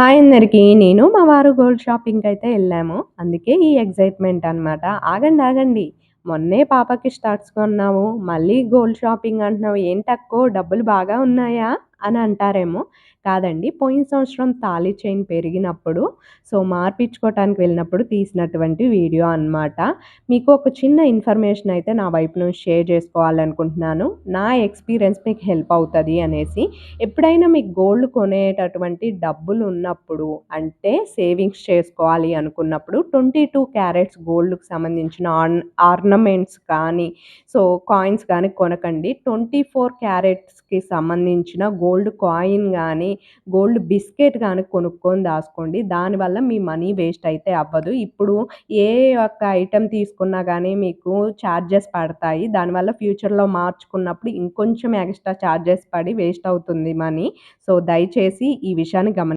Hi అందరికీ. నేను మా వారు గోల్డ్ షాపింగ్కి అయితే వెళ్ళాము అందుకే ఈ ఎగ్జైట్మెంట్ అనమాట. ఆగండి, ఆగండి. మొన్నే పాపకి స్టార్ట్స్ కొన్నాము. మళ్ళీ గోల్డ్ షాపింగ్ అంటున్నావు. ఏంటక్కో డబ్బులు బాగా ఉన్నాయా? అని అంటారేమో. కాదండి. పోయిన సంవత్సరం తాళి చైన్ పెరిగినప్పుడు సో, మార్పిచ్చుకోవటానికి వెళ్ళినప్పుడు తీసినటువంటి వీడియో అనమాట. మీకు ఒక చిన్న ఇన్ఫర్మేషన్ అయితే నా వైపు నుంచి షేర్ చేసుకోవాలనుకుంటున్నాను. నా ఎక్స్‌పీరియన్స్ మీకు హెల్ప్ అవుతుంది అనేసి. ఎప్పుడైనా మీకు గోల్డ్ కొనేటటువంటి డబ్బులు ఉన్నప్పుడు అంటే సేవింగ్స్ చేసుకోవాలి అనుకున్నప్పుడు 22 క్యారెట్స్ గోల్డ్‌కి సంబంధించిన ఆర్న్ ఆర్నమెంట్స్ కానీ, సో కాయిన్స్ కానీ కొనకండి. 24 క్యారెట్స్‌కి సంబంధించిన గోల్డ్ గోల్డ్ కాయిన్ కానీ గోల్డ్ బిస్కెట్ కానీ కొనుక్కొని దాచుకోండి దానివల్ల మీ మనీ వేస్ట్ అయితే అవ్వదు. ఇప్పుడు ఏ ఒక్క ఐటెం తీసుకున్నా కానీ మీకు చార్జెస్ పడతాయి. దానివల్ల ఫ్యూచర్‌లో మార్చుకున్నప్పుడు ఇంకొంచెం ఎక్స్‌ట్రా చార్జెస్ పడి వేస్ట్ అవుతుంది మనీ. సో, దయచేసి ఈ విషయాన్ని గమని